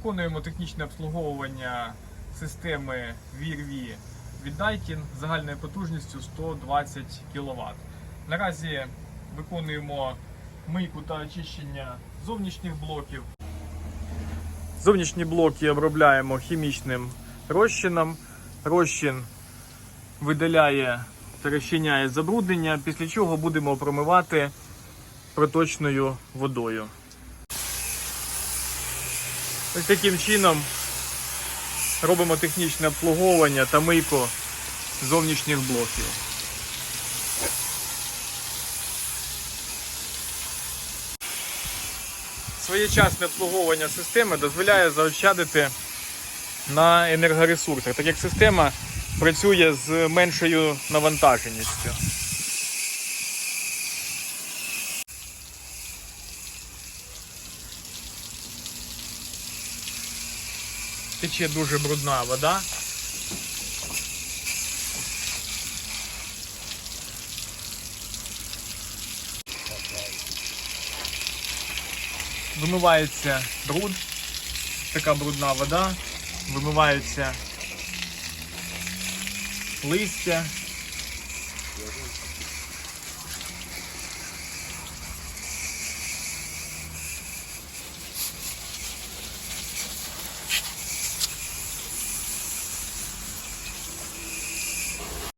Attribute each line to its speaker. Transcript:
Speaker 1: Виконуємо технічне обслуговування системи VRV від Daikin загальною потужністю 120 кВт. Наразі виконуємо мийку та очищення зовнішніх блоків. Зовнішні блоки обробляємо хімічним розчином. Розчин видаляє та розчиняє забруднення, після чого будемо промивати проточною водою. Ось таким чином робимо технічне обслуговування та мийку зовнішніх блоків. Своєчасне обслуговування системи дозволяє заощадити на енергоресурсах, так як система працює з меншою навантаженістю. Тече дуже брудна вода. Вимивається бруд, така брудна вода, вимиваються листя,